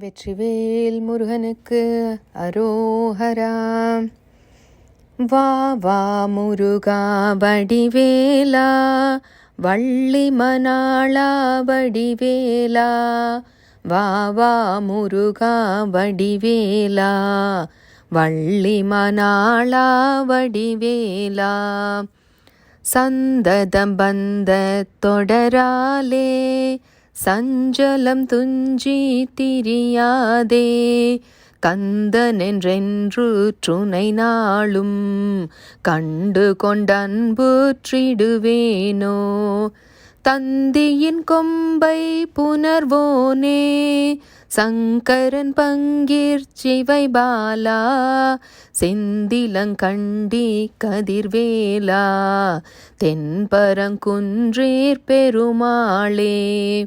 வெற்றிவேல் முருகனுக்கு அரோஹரா. வா வா முருகா வடிவேலா. வள்ளி மணாளா வடிவேலா. வா வா முருகா வடிவேலா. வள்ளி மணாளா வடிவேலா. சந்ததம் பந்த தொடராலே சஞ்சலம் துஞ்சி திரியாதே கந்தனென்றென்று துணை நாளும் கண்டு கொண்டன்புற்றிடுவேனோ. தந்தியின் கொம்பை புனர்வோனே சங்கரன் பங்கீர் சிவை பாலா செந்திலங்கண்டி கதிர்வேலா தென்பரங்குன்றீர் பெருமாளே.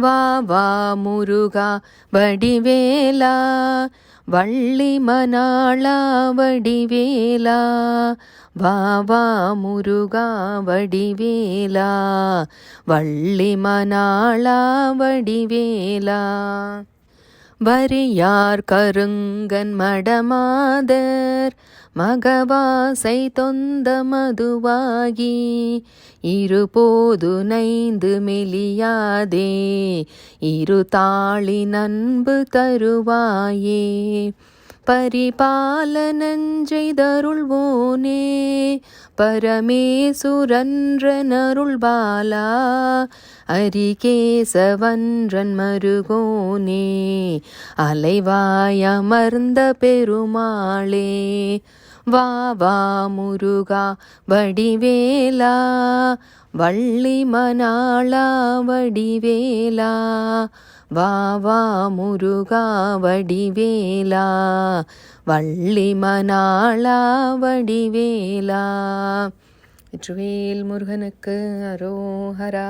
வா வா முருகா வடிவேலா வள்ளி மணாளா வடிவேலா. வா வா முருகா வடிவேலா வள்ளி மணாளா வடிவேலா. வரியார் கருங்கன் மடமாதர் மகவாசை தொந்த மதுவாகி இருபோது நைந்து மெலியாதே இரு தாளி நண்பு தருவாயே. பரிபாலனஞ்செய்தருள்வோனே பரமேசுரன்றனருள் பாலா அரிகேசவன்றன் மருகோனே அலைவாயமர்ந்த பெருமாளே. வா வா முருகா வடிவேலா வள்ளி மணாளா வடிவேலா வா வா முருகா வடிவேலா வள்ளி மணாளா வடிவேலா. வெற்றுவேல் முருகனுக்கு அரோஹரா.